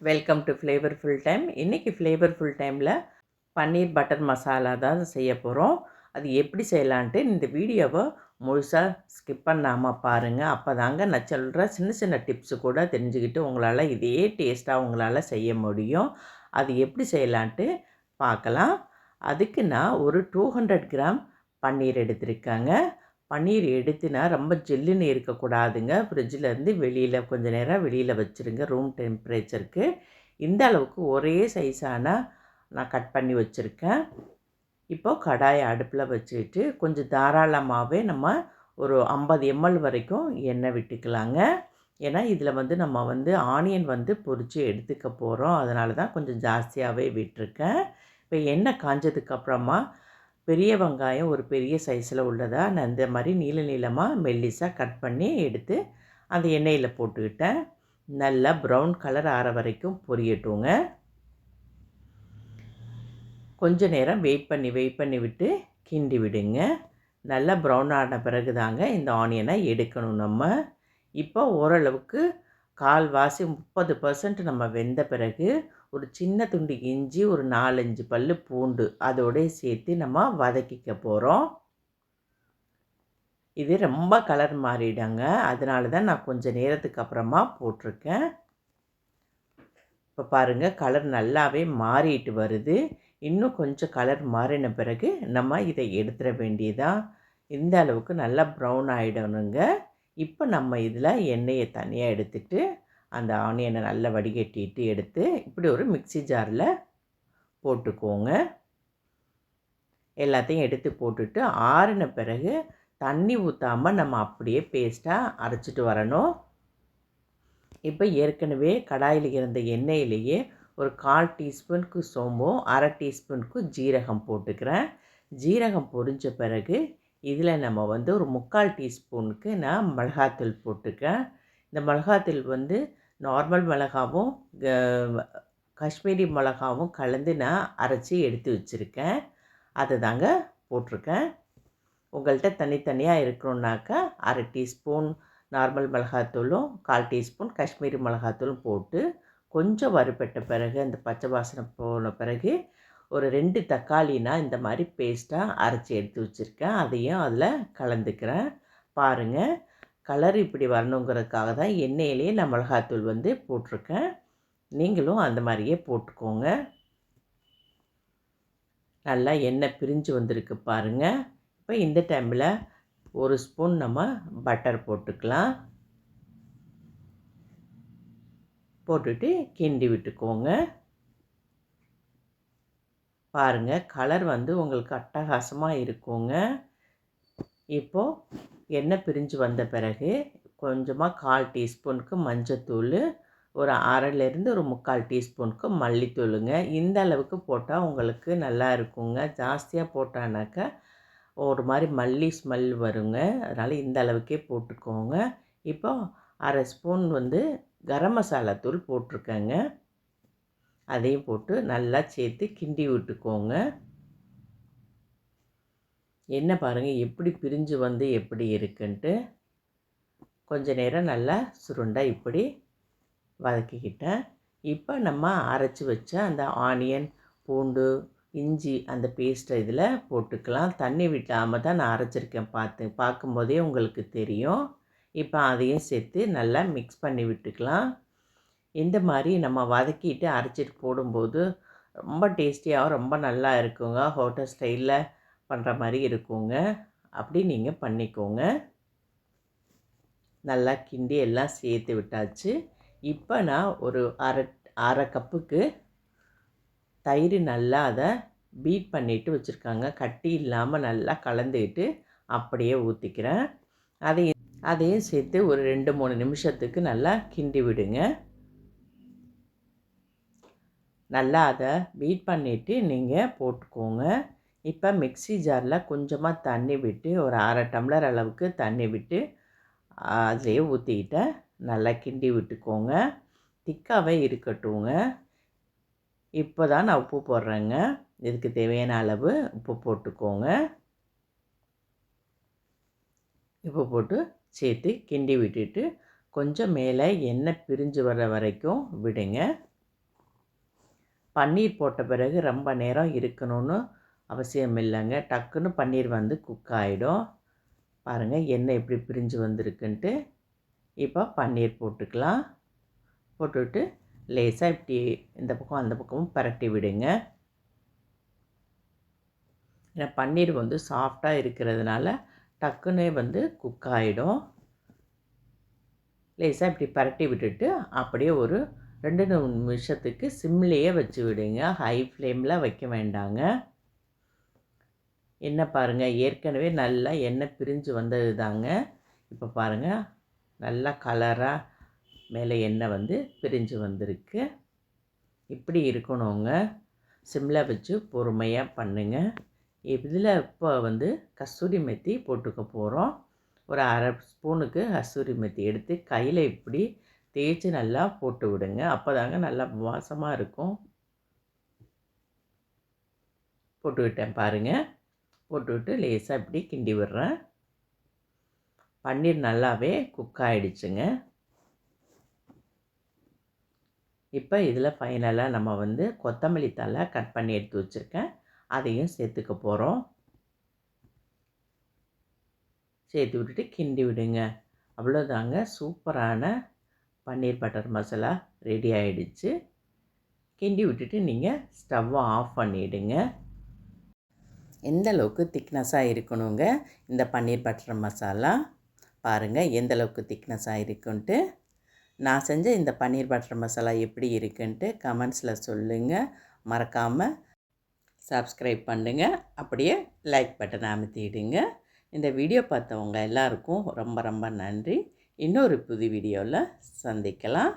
Welcome to flavourful time இன்றைக்கி flavourful டைமில் paneer butter masala தான் செய்ய போகிறோம் அது எப்படி செய்யலான்ட்டு இந்த வீடியோவை முழுசாக ஸ்கிப் பண்ணாமல் பாருங்கள் அப்போ தாங்க நான் சொல்கிற சின்ன சின்ன டிப்ஸு கூட தெரிஞ்சுக்கிட்டு உங்களால் இதே டேஸ்ட்டாக உங்களால் செய்ய முடியும். அது எப்படி செய்யலான்ட்டு பார்க்கலாம். அதுக்கு நான் ஒரு டூ ஹண்ட்ரட் கிராம் பன்னீர் எடுத்திருக்கேங்க. பன்னீர் எடுத்துனா ரொம்ப ஜில்லுன்னு இருக்கக்கூடாதுங்க. ஃப்ரிட்ஜிலேருந்து வெளியில் கொஞ்சம் நேரம் வெளியில் வச்சுருங்க. ரூம் டெம்பரேச்சருக்கு இந்த அளவுக்கு ஒரே சைஸான நான் கட் பண்ணி வச்சுருக்கேன். இப்போது கடாயை அடுப்பில் வச்சுட்டு கொஞ்சம் தாராளமாகவே நம்ம ஒரு ஐம்பது எம்எல் வரைக்கும் எண்ணெய் விட்டுக்கலாங்க. ஏன்னா இதில் வந்து நம்ம வந்து ஆனியன் வந்து பொரித்து எடுத்துக்க போகிறோம் அதனால தான் கொஞ்சம் ஜாஸ்தியாகவே விட்டுருக்கேன். இப்போ எண்ணெய் காஞ்சதுக்கப்புறமா பெரிய வெங்காயம் ஒரு பெரிய சைஸில் உள்ளதா? நான் இந்த மாதிரி நீள நீளமாக மெல்லிஸாக கட் பண்ணி எடுத்து அந்த எண்ணெயில் போட்டுக்கிட்டேன். நல்லா ப்ரௌன் கலர் ஆற வரைக்கும் பொரியட்டுங்க. கொஞ்ச நேரம் வெயிட் பண்ணி வெயிட் பண்ணி விட்டு கிண்டி விடுங்க. நல்லா ப்ரௌன் ஆன பிறகு தாங்க இந்த ஆனியனை எடுக்கணும் நம்ம. இப்போ ஓரளவுக்கு கால்வாசி முப்பது பர்சன்ட் நம்ம வெந்த பிறகு ஒரு சின்ன துண்டு இஞ்சி ஒரு நாலஞ்சு பல் பூண்டு அதோடய சேர்த்து நம்ம வதக்கிக்க போகிறோம் இது ரொம்ப கலர் மாறிடுங்க. அதனால தான் நான் கொஞ்சம் நேரத்துக்கு அப்புறமா போட்டிருக்கேன். இப்போ பாருங்கள் கலர் நல்லாவே மாறிட்டு வருது. இன்னும் கொஞ்சம் கலர் மாறின பிறகு நம்ம இதை எடுத்துட வேண்டியதான் இந்த அளவுக்கு நல்லா ப்ரௌன் ஆகிடணுங்க இப்போ நம்ம இதில் எண்ணெயை தனியாக எடுத்துட்டு அந்த ஆனியனை நல்லா வடிகட்டிட்டு எடுத்து இப்படி ஒரு மிக்சி ஜாரில் போட்டுக்கோங்க. எல்லாத்தையும் எடுத்து போட்டுட்டு ஆறின பிறகு தண்ணி ஊற்றாமல் நம்ம அப்படியே பேஸ்ட்டாக அரைச்சிட்டு வரணும். இப்போ ஏற்கனவே கடாயில் இருந்த எண்ணெயிலேயே ஒரு கால் டீஸ்பூனுக்கு சோம்பும் அரை டீஸ்பூனுக்கு ஜீரகம் போட்டுக்கிறேன். ஜீரகம் பொரிஞ்ச பிறகு இதில் நம்ம வந்து ஒரு முக்கால் டீஸ்பூனுக்கு நான் மிளகாத்தூள் போட்டுக்கேன். இந்த மிளகாத்தூள் வந்து நார்மல் மிளகாவும் காஷ்மீரி மிளகாவும் கலந்து நான் அரைச்சி எடுத்து வச்சுருக்கேன். அதை தாங்க போட்டிருக்கேன். உங்கள்கிட்ட தனித்தனியாக இருக்கணுன்னாக்கா அரை டீஸ்பூன் நார்மல் மிளகாத்தூளும் கால் டீஸ்பூன் காஷ்மீரி மிளகாத்தூளும் போட்டு கொஞ்சம் வறுப்பட்ட பிறகு அந்த பச்சை வாசனை போன பிறகு ஒரு ரெண்டு தக்காளினா இந்த மாதிரி பேஸ்ட்டாக அரைச்சி எடுத்து வச்சுருக்கேன். அதையும் அதில் கலந்துக்கிறேன். பாருங்கள் கலர் இப்படி வரணுங்கிறதுக்காக தான் எண்ணெயிலே நான் மிளகாத்தூள் வந்து போட்டிருக்கேன். நீங்களும் அந்த மாதிரியே போட்டுக்கோங்க. நல்லா எண்ணெய் பிரிஞ்சு வந்திருக்கு பாருங்கள் இப்போ இந்த டைமில் ஒரு ஸ்பூன் நம்ம பட்டர் போட்டுக்கலாம். போட்டுட்டு கிண்டி விட்டுக்கோங்க. பாருங்கள் கலர் வந்து உங்களுக்கு அட்டகாசமாக இருக்குங்க. இப்போது எண்ணெய் பிரிஞ்சு வந்த பிறகு கொஞ்சமாக கால் டீஸ்பூனுக்கு மஞ்சத்தூள் ஒரு அரைலேருந்து ஒரு முக்கால் டீஸ்பூனுக்கு மல்லித்தூளுங்க. இந்த அளவுக்கு போட்டால் உங்களுக்கு நல்லா இருக்குங்க. ஜாஸ்தியாக போட்டானாக்கா ஒரு மாதிரி மல்லி ஸ்மெல் வருங்க. அதனால் இந்த அளவுக்கே போட்டுக்கோங்க. இப்போ அரை ஸ்பூன் வந்து கரம் மசாலா தூள் போட்டிருக்கேங்க. அதையும் போட்டு நல்லா சேர்த்து கிண்டி விட்டுக்கோங்க. என்ன பாருங்கள் எப்படி பிரிஞ்சு வந்து எப்படி இருக்குன்ட்டு. கொஞ்ச நேரம் நல்லா சுருண்டாக இப்படி வதக்கிக்கிட்டேன். இப்போ நம்ம அரைச்சி வச்ச அந்த ஆனியன் பூண்டு இஞ்சி அந்த பேஸ்ட்டை இதில் போட்டுக்கலாம். தண்ணி விட்டாமல் தான் நான் அரைச்சிருக்கேன் பார்த்து பார்க்கும்போதே உங்களுக்கு தெரியும். இப்போ அதையும் சேர்த்து நல்லா மிக்ஸ் பண்ணி விட்டுக்கலாம். இந்த மாதிரி நம்ம வதக்கிட்டு அரைச்சிட்டு போடும்போது ரொம்ப டேஸ்டியாகவும் ரொம்ப நல்லா இருக்குங்க. ஹோட்டல் ஸ்டைலில் பண்ணுற மாதிரி இருக்குங்க. அப்படி நீங்கள் பண்ணிக்கோங்க. நல்லா கிண்டி எல்லாம் சேர்த்து விட்டாச்சு. இப்போ நான் ஒரு அரை அரை கப்புக்கு தயிர் நல்லா அதை பீட் பண்ணிவிட்டு வச்சுருக்காங்க. கட்டி இல்லாமல் நல்லா கலந்துக்கிட்டு அப்படியே ஊற்றிக்கிறேன் அதையும் அதையும் சேர்த்து ஒரு ரெண்டு மூணு நிமிஷத்துக்கு நல்லா கிண்டி விடுங்க. நல்லா அதை பீட் பண்ணிவிட்டு நீங்கள் போட்டுக்கோங்க. இப்போ மிக்சி ஜாரில் கொஞ்சமாக தண்ணி விட்டு ஒரு அரை டம்ளர் அளவுக்கு தண்ணி விட்டு அதிலே ஊற்றிக்கிட்ட நல்லா கிண்டி விட்டுக்கோங்க. திக்காகவே இருக்கட்டுங்க. இப்போ தான் நான் உப்பு போடுறேங்க. இதுக்கு தேவையான அளவு உப்பு போட்டுக்கோங்க. உப்பு போட்டு சேர்த்து கிண்டி விட்டுட்டு கொஞ்சம் மேலே எண்ணெய் பிரிஞ்சு வர்ற வரைக்கும் விடுங்க. பன்னீர் போட்ட பிறகு ரொம்ப நேரம் இருக்கணும்னு அவசியம் இல்லைங்க டக்குன்னு பன்னீர் வந்து குக் ஆகிடும் பாருங்கள் எண்ணெய் எப்படி பிரிஞ்சு வந்திருக்குன்ட்டு. இப்போ பன்னீர் போட்டுக்கலாம். போட்டுவிட்டு லேசாக இப்படி இந்த பக்கம் அந்த பக்கமும் பரட்டி விடுங்க. ஏன்னா பன்னீர் வந்து சாஃப்டாக இருக்கிறதுனால டக்குன்னே வந்து குக் ஆகிடும் லேசாக இப்படி பரட்டி விட்டுட்டு அப்படியே ஒரு ரெண்டு நிமிஷத்துக்கு சிம்லேயே வச்சு விடுங்க. ஹை ஃப்ளேமில் வைக்க வேண்டாங்க. எண்ணெய் பாருங்கள் ஏற்கனவே நல்லா எண்ணெய் பிரிஞ்சு வந்தது தாங்க இப்போ பாருங்கள் நல்லா கலராக மேலே எண்ணெய் வந்து பிரிஞ்சு வந்திருக்கு. இப்படி இருக்கணுங்க. சிம்மில் வச்சு பொறுமையாக பண்ணுங்கள் இதில் இப்போ வந்து கஸ்தூரி மெத்தி போட்டுக்க போகிறோம் ஒரு அரை ஸ்பூனுக்கு கஸ்தூரி மெத்தி எடுத்து கையில் இப்படி தேய்ச்சி நல்லா போட்டு விடுங்க. அப்போ தாங்க நல்லா வாசமாக இருக்கும். போட்டு விட்டேன் பாருங்கள் போட்டு விட்டு லேசாக இப்படி கிண்டி விடுறேன். பன்னீர் நல்லாவே குக் ஆகிடுச்சுங்க இப்போ இதில் ஃபைனலாக நம்ம வந்து கொத்தமல்லி தலை கட் பண்ணி எடுத்து வச்சுருக்கேன். அதையும் சேர்த்துக்க போகிறோம் சேர்த்து விட்டுட்டு கிண்டி விடுங்க. அவ்வளோதாங்க சூப்பரான பன்னீர் பட்டர் மசாலா ரெடி ஆகிடுச்சு கிண்டி விட்டுட்டு நீங்கள் ஸ்டவ்வை ஆஃப் பண்ணிவிடுங்க எந்த அளவுக்கு திக்னஸாக இருக்கணுங்க? இந்த பன்னீர் பட்டர் மசாலா பாருங்கள் எந்த அளவுக்கு திக்னஸாக இருக்குன்ட்டு. நான் செஞ்ச இந்த பன்னீர் பட்டர் மசாலா எப்படி இருக்குன்ட்டு கமெண்ட்ஸில் சொல்லுங்கள் மறக்காமல் சப்ஸ்கிரைப் பண்ணுங்கள் அப்படியே லைக் பட்டனை அமைத்திடுங்க. இந்த வீடியோ பார்த்தவங்க எல்லாருக்கும் ரொம்ப ரொம்ப நன்றி. இன்னொரு புது வீடியோவில் சந்திக்கலாம்.